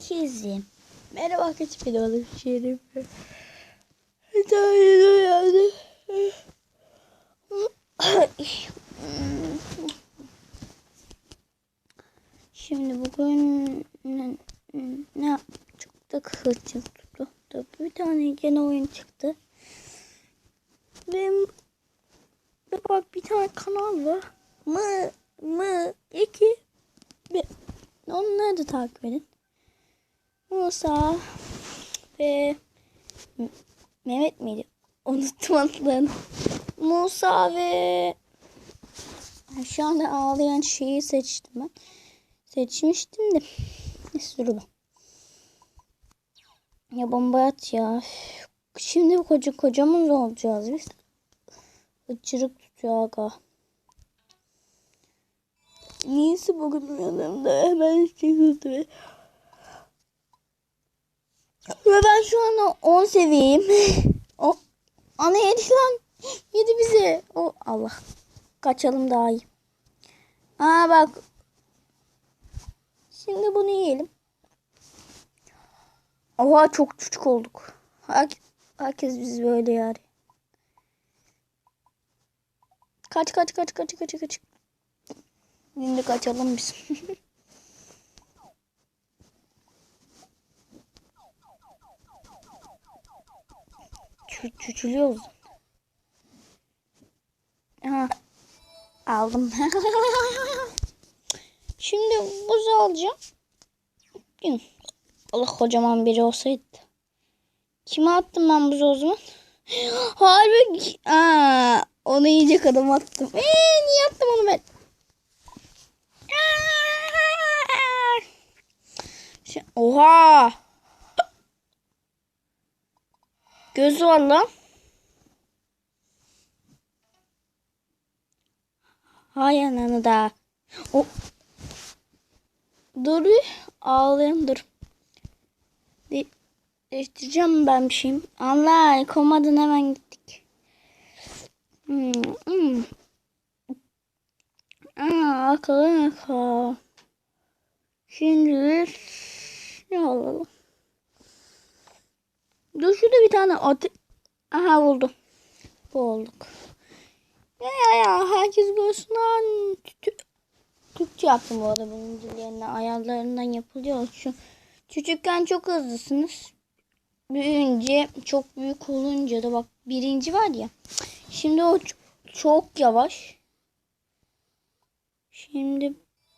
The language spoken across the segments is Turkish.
Herkese merhaba arkadaşlar ben oğlum Şerif. Daha yeni uyandım. Şimdi bugün ne, ne yaptık? Hırçın tuttu. Bir tane gene oyun çıktı. Benim bak bir tane kanal var. Mı mı iki ve onları da takip edin. Musa ve Mehmet miydi? Unuttum adlarını. Musa ve şu anda ağlayan şeyi seçtim ben. Seçmiştim de. Neyse dur. Ya bomba at ya. Şimdi koca kocamız olacağız biz. Hıçırık tutuyor aga. Niyeyse bugün yanımda hemen çıktı. Ben şu anda 10 seviyeyim. o ana yedi lan. Yedi bizi. O Allah. Kaçalım daha iyi. Aa bak. Şimdi bunu yiyelim. Oha çok küçük olduk. Herkes, herkes biz böyle yani. Kaç kaç kaç kaç kaç kaç. Şimdi kaçalım biz. çüçülüyoruz. Ha. Aldım. Şimdi buz alacağım. Allah kocaman biri olsaydı. Kime attım ben buzu o zaman? Harbi Aa, onu yiyecek adam attım. Eee niye attım onu ben? Şey- Oha! Gözü var lan. Hay ananı da. O Dur ağlayayım dur. Bir değiştireceğim ben bir şeyim. Allah komadan hemen gittik. Hmm, hmm. Aa, akıllı akıllı. Şimdi ne alalım? Dur şurada bir tane at. Aha buldum. Bu olduk. Ya ya ya herkes görsün lan. Tü- Türkçe yaptım bu arada bunun dillerine ayarlarından yapılıyor. Şu küçükken çok hızlısınız. Büyüyünce çok büyük olunca da bak birinci var ya. Şimdi o çok yavaş. Şimdi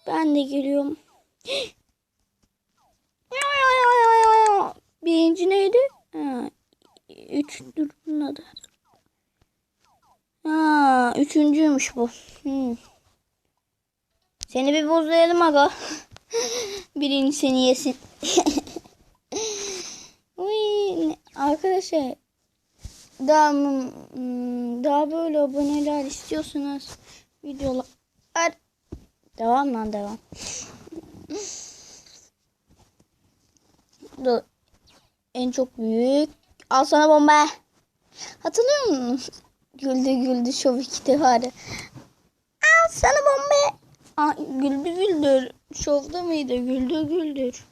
ben de geliyorum. Ya, ya, ya, ya, ya, ya. Birinci neydi? Ha, üç dur bunun adı. Ha, üçüncüymüş bu. Hmm. Seni bir bozlayalım aga. Birinci seni yesin. Uy, arkadaşlar daha daha böyle aboneler istiyorsanız videolar devam lan devam. En çok büyük. Al sana bomba. Hatırlıyor musun? Güldü güldü şov iki defa. da. Al sana bomba. Aa, güldü güldür. Şovda mıydı? Güldü güldür.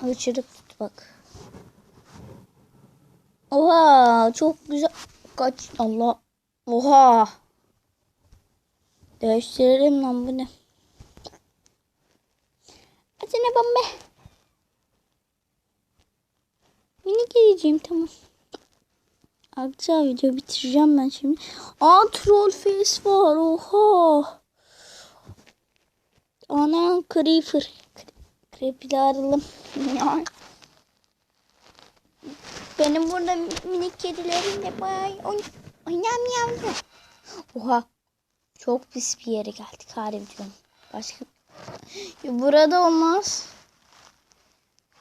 Hıçırık tut bak. Oha çok güzel. Kaç Allah. Oha. Değiştirelim lan bu ne? Açına bomba. Mini geleceğim tamam. Arkadaşlar video bitireceğim ben şimdi. Aa troll face var oha. Ana creeper. Creeper'ı aralım. Benim burada minik kedilerim de bay oyn oynamıyor. Oha. Çok pis bir yere geldik harbi diyorum. Başka burada olmaz.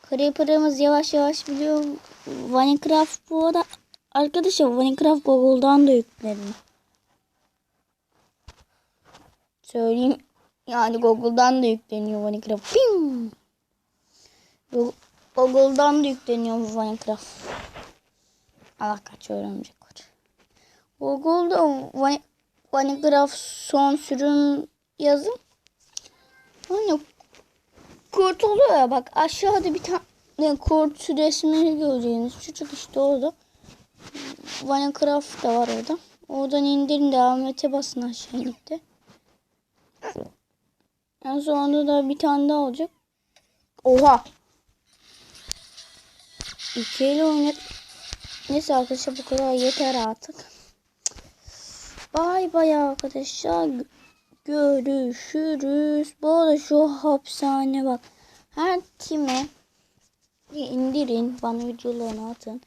Creeper'ımız yavaş yavaş biliyor. Minecraft bu arada arkadaşlar Minecraft Google'dan da yükledim. Söyleyeyim yani Google'dan da yükleniyor Minecraft. Go- Google'dan da yükleniyor bu Minecraft. Allah kaç öğrenecek var. Google'da Min- Minecraft son sürüm yazın. Hani kurt oluyor ya bak aşağıda bir tane kurt resmini göreceğiniz çocuk işte orada. Minecraft da var orada. Oradan indirin devam ete basın aşağı de. En sonunda da bir tane daha olacak. Oha. İki ile oynat. Neyse arkadaşlar bu kadar yeter artık. Bay bay arkadaşlar. Görüşürüz. Bu arada şu hapishane bak. Her kime indirin. Bana videolarını atın.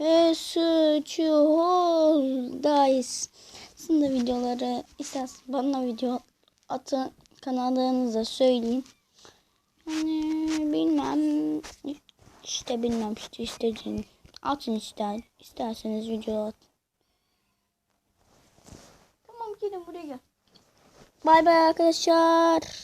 Ve suçu holdayız. Sizin de videoları isterseniz bana video atın. Kanallarınıza söyleyeyim. Yani bilmem. işte bilmem işte istediğin. Atın ister. isterseniz video atın. Tamam gelin buraya gel. Bay bay arkadaşlar.